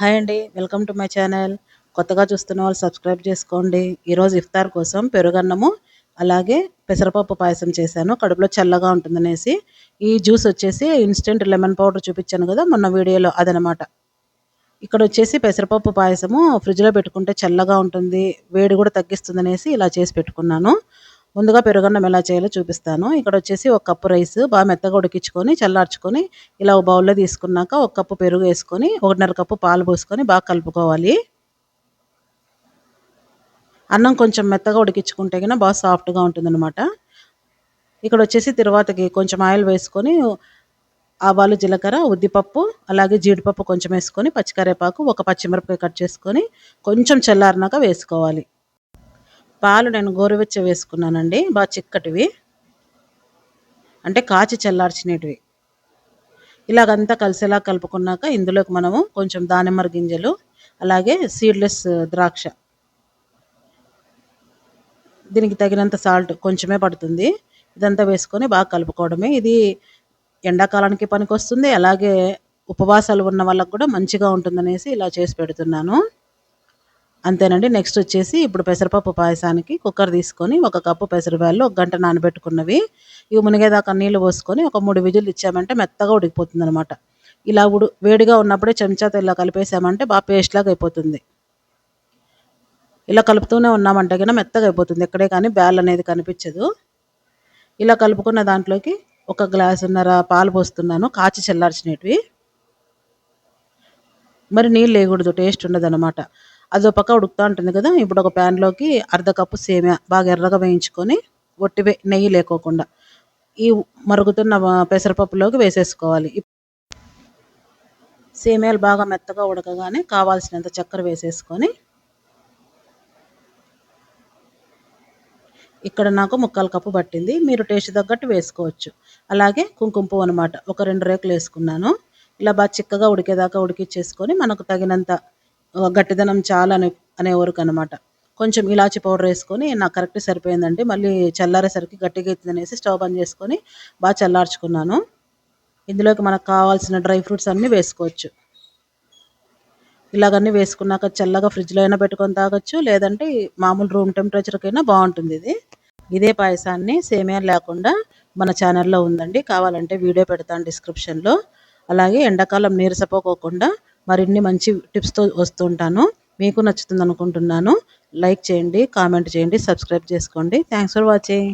Hi అండి welcome to my channel. కొత్తగా చూస్తున్న వాళ్ళు సబ్స్క్రైబ్ చేసుకోండి. ఈరోజు ఇఫ్తార్ కోసం పెరుగన్నము అలాగే పెసరపప్పు పాయసం చేశాను. కడుపులో చల్లగా ఉంటుందనేసి ఈ జ్యూస్ వచ్చేసి ఇన్స్టెంట్ లెమన్ పౌడర్ చూపించాను కదా మొన్న వీడియోలో అదనమాట. ఇక్కడ వచ్చేసి పెసరపప్పు పాయసము ఫ్రిడ్జ్లో పెట్టుకుంటే చల్లగా ఉంటుంది వేడి కూడా తగ్గిస్తుందనేసి ఇలా చేసి పెట్టుకున్నాను. ముందుగా పెరుగన్నం ఎలా చేయాలో చూపిస్తాను. ఇక్కడ వచ్చేసి ఒక కప్పు రైస్ బాగా మెత్తగా ఉడికించుకొని చల్లార్చుకొని ఇలా ఒక బౌల్లో తీసుకున్నాక ఒక కప్పు పెరుగు వేసుకొని ఒకటిన్నర కప్పు పాలు పోసుకొని బాగా కలుపుకోవాలి. అన్నం కొంచెం మెత్తగా ఉడికించుకుంటే కన్నా బాగా సాఫ్ట్గా ఉంటుందన్నమాట. ఇక్కడ వచ్చేసి తర్వాతకి కొంచెం ఆయిల్ వేసుకొని ఆవాలు జీలకర్ర ఉద్దిపప్పు అలాగే జీడిపప్పు కొంచెం వేసుకొని పచ్చికరేపాకు ఒక పచ్చిమిరపకాయ కట్ చేసుకొని కొంచెం చల్లారినాక వేసుకోవాలి. పాలు నేను గోరువెచ్చ వేసుకున్నానండి. బాగా చిక్కటివి. అంటే కాచి చల్లార్చినటివి. ఇలాగంతా కలిసేలా కలుపుకున్నాక ఇందులోకి మనము కొంచెం దానిమ్మర గింజలు అలాగే సీడ్లెస్ ద్రాక్ష. దీనికి తగినంత సాల్ట్ కొంచెమే పడుతుంది. ఇదంతా వేసుకొని బాగా కలుపుకోవడమే. ఇది ఎండాకాలానికి పనికి వస్తుంది అలాగే ఉపవాసాలు ఉన్న వాళ్ళకు కూడా మంచిగా ఉంటుందనేసి ఇలా చేసి పెడుతున్నాను. అంతేనండి. నెక్స్ట్ వచ్చేసి ఇప్పుడు పెసరపప్పు పాయసానికి కుక్కర్ తీసుకొని ఒక కప్పు పెసరపాయలు ఒక గంట నానబెట్టుకున్నవి. ఇవి మునిగేదాకా నీళ్ళు పోసుకొని ఒక మూడు విజులు ఇచ్చామంటే మెత్తగా ఉడికిపోతుంది అనమాట ఇలా ఉడు వేడిగా ఉన్నప్పుడే చెంచాతో ఇలా కలిపేసామంటే బాగా పేస్ట్ లాగా అయిపోతుంది. ఇలా కలుపుతూనే ఉన్నామంటే కన్నా మెత్తగా అయిపోతుంది. ఎక్కడే కానీ బ్యాల్ అనేది కనిపించదు. ఇలా కలుపుకున్న దాంట్లోకి ఒక గ్లాసున్నర పాలు పోస్తున్నాను. కాచి చల్లార్చినవి. మరి నీళ్ళు వేయకూడదు టేస్ట్ ఉండదు అనమాట అదో పక్క ఉడుకుతూ ఉంటుంది కదా ఇప్పుడు ఒక ప్యాన్లోకి అర్ధ కప్పు సేమియా బాగా ఎర్రగా వేయించుకొని ఒట్టి నెయ్యి లేకోకుండా ఈ మరుగుతున్న పెసరపప్పులోకి వేసేసుకోవాలి. సేమియాలు బాగా మెత్తగా ఉడకగానే కావాల్సినంత చక్కెర వేసేసుకొని ఇక్కడ నాకు ముక్కాలు కప్పు పట్టింది. మీరు టేస్ట్ తగ్గట్టు వేసుకోవచ్చు. అలాగే కుంకుమ పువ్వు అనమాట ఒక రెండు రేకులు వేసుకున్నాను. ఇలా బాగా చిక్కగా ఉడికేదాకా ఉడికిచ్చేసుకొని మనకు తగినంత గట్టిదనం చాలా అనే అనేవరకు అనమాట కొంచెం ఇలాచి పౌడర్ వేసుకొని నాకు కరెక్ట్ సరిపోయిందండి. మళ్ళీ చల్లారేసరికి గట్టిగా అవుతుంది స్టవ్ బంద్ చేసుకొని బాగా చల్లార్చుకున్నాను. ఇందులోకి మనకు కావాల్సిన డ్రై ఫ్రూట్స్ అన్నీ వేసుకోవచ్చు. ఇలాగన్నీ వేసుకున్నాక చల్లగా ఫ్రిడ్జ్లో అయినా పెట్టుకొని తాగొచ్చు. లేదంటే మామూలు రూమ్ టెంపరేచర్కైనా బాగుంటుంది ఇది. ఇదే పాయసాన్ని సేమియా లేకుండా మన ఛానల్లో ఉందండి. కావాలంటే వీడియో పెడతాను డిస్క్రిప్షన్లో. అలాగే ఎండాకాలం నీరసపోకోకుండా మరిన్ని మంచి టిప్స్తో వస్తుంటాను. మీకు నచ్చుతుంది అనుకుంటున్నాను లైక్ చేయండి కామెంట్ చేయండి సబ్స్క్రైబ్ చేసుకోండి. Thanks for watching